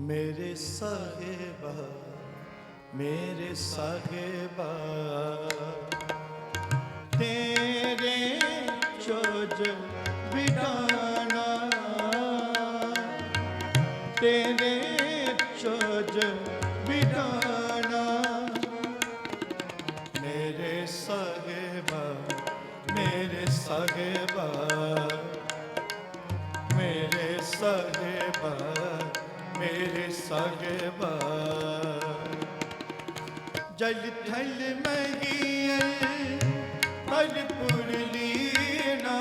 ਮੇਰੇ ਸਾਹਿਬਾ ਮੇਰੇ ਸਾਹਿਬਾ। ਤੇਰੇ ਚੋਜ ਬਿਟਾਣਾ ਤੇਰੇ ਚੋਜ ਵਿਡਾਣਾ ਮੇਰੇ ਸਾਹਿਬਾ ਮੇਰੇ ਸਾਹਿਬਾ ਮੇਰੇ ਸਾਹਿਬਾ। ਮੇਰੇ ਸਗਬ ਜਲ ਥਲ ਮਹੀਲ ਪਲਪੁਰ ਲੀਨਾ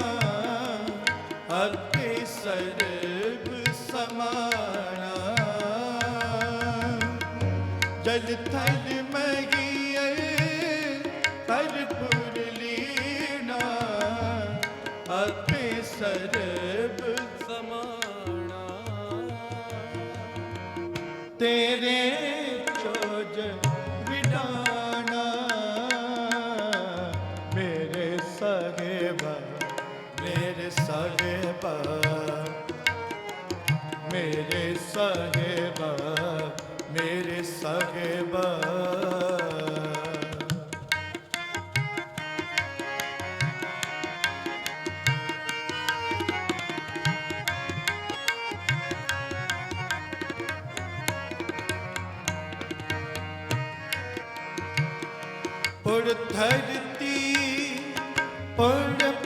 ਅੱਗੇ ਸਰਬ ਸਮਾਨਾ ਜਲ ਥਲ ਮਹੀਲ ਪਲਪੁਰ ਲੀਨਾ ਅੱਗੇ ਸਰਬ ਸਗੇਬਾ ਮੇਰੇ ਸਗੇਬਾ ਮੇਰੇ ਸਗੇਬਾ ਧਰਤੀ ਪੁਰ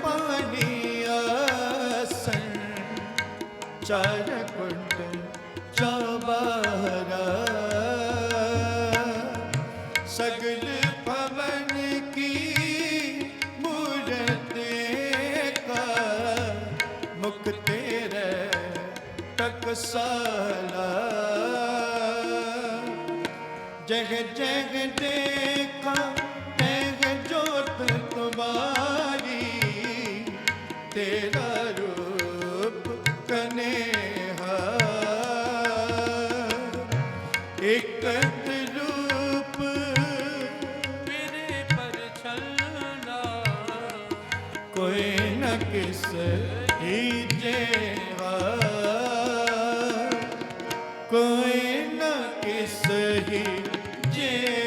ਚਾਰ ਕੁੰਡ ਸਗਲ ਪਵਨ ਕੀ ਮੂਰਤ ਕਾ ਮੁਖ ਤੇਰੇ ਟਕਸਾਲਾ ਜਗ ਜਗ ਦੇਖਾ ਤੈਗ ਜੋਤ ਤੁਮਾਰੀ ਤੇਰਾ ਇਕਤ ਰੂਪ ਮੇਰੇ ਪਰਛਲਣਾ ਕੋਈ ਨ ਕਿਸ ਹੀ ਜੇਵਾ। ਕੋਈ ਨ ਕਿਸ ਹੀ ਜੇਹਾ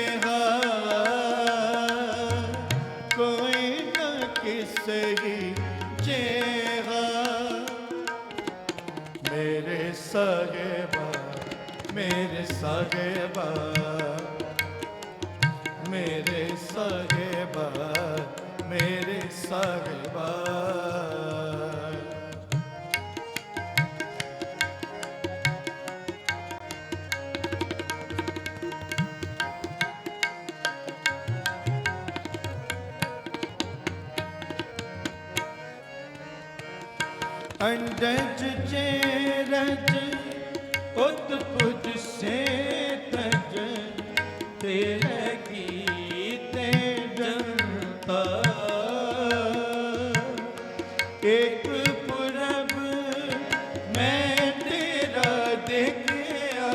ਸਗੇਬਾ ਮੇਰੇ ਸਗੇਬਾ ਮੇਰੇ ਸਗੇਬਾ ਮੇਰੇ ਸਗੇਬਾ ਅੰਡਜ ਚੇਰਜ ਉਤਪੁਜ ਸੇ ਤਜ ਤੇਰੇ ਕੀਤੇ ਜਨਤਾ ਇੱਕ ਪੁਰਬ ਮੈਂ ਤੇਰਾ ਦੇਖਿਆ,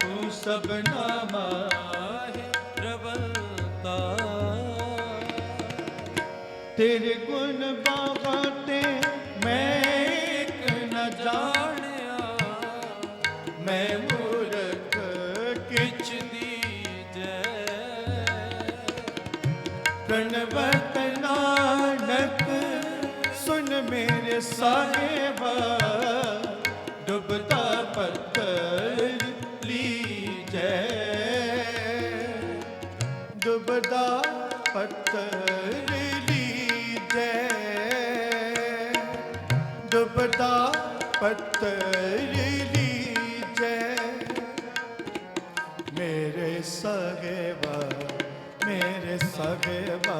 ਤੂੰ ਸਭਨਾ ਮਾਹੇ ਰਵਲਤਾ ਤੇਰੇ ਗੁਣ ਤੇ ਨਾ ਜਾਣਿਆ। ਮੈਂ ਮੂਰਖ ਕਿਛ ਦੀਜੈ ਪ੍ਰਣਵਤ ਸੁਨ ਮੇਰੇ ਸਾਹਿਬਾ। ਡੁੱਬਦਾ ਪੱਤਰ ਲੀਜੈ। ਡੁੱਬਦਾ ਪੱਤਰ ਡੁੱਬਦਾ ਪੱਥਰ ਲੀਜੈ। ਮੇਰੇ ਸਗੇਵਾ ਮੇਰੇ ਸਗੇਵਾ।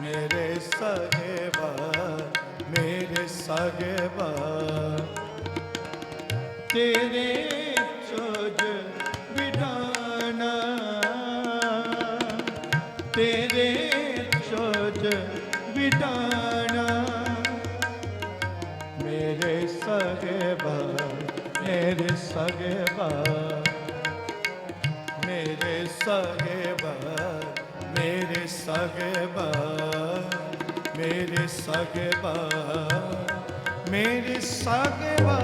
ਮੇਰੇ ਸਗੇਵਾ ਮੇਰੇ ਸਗੇਵਾ। ਤੇਰੇ ਚੋਜ ਵਿਡਾਣਾ ਤੇਰੇ ਚੋਜ ਵਿਡਾਣਾ ਮੇਰੇ ਸਗੇਵਾ ਮੇਰੇ ਸਗੇਵਾ ਮੇਰੇ ਸਗੇਵਾ ਮੇਰੇ ਸਗੇਵਾ ਮੇਰੇ ਸਗੇਵਾ ਮੇਰੇ ਸਗੇਵਾ।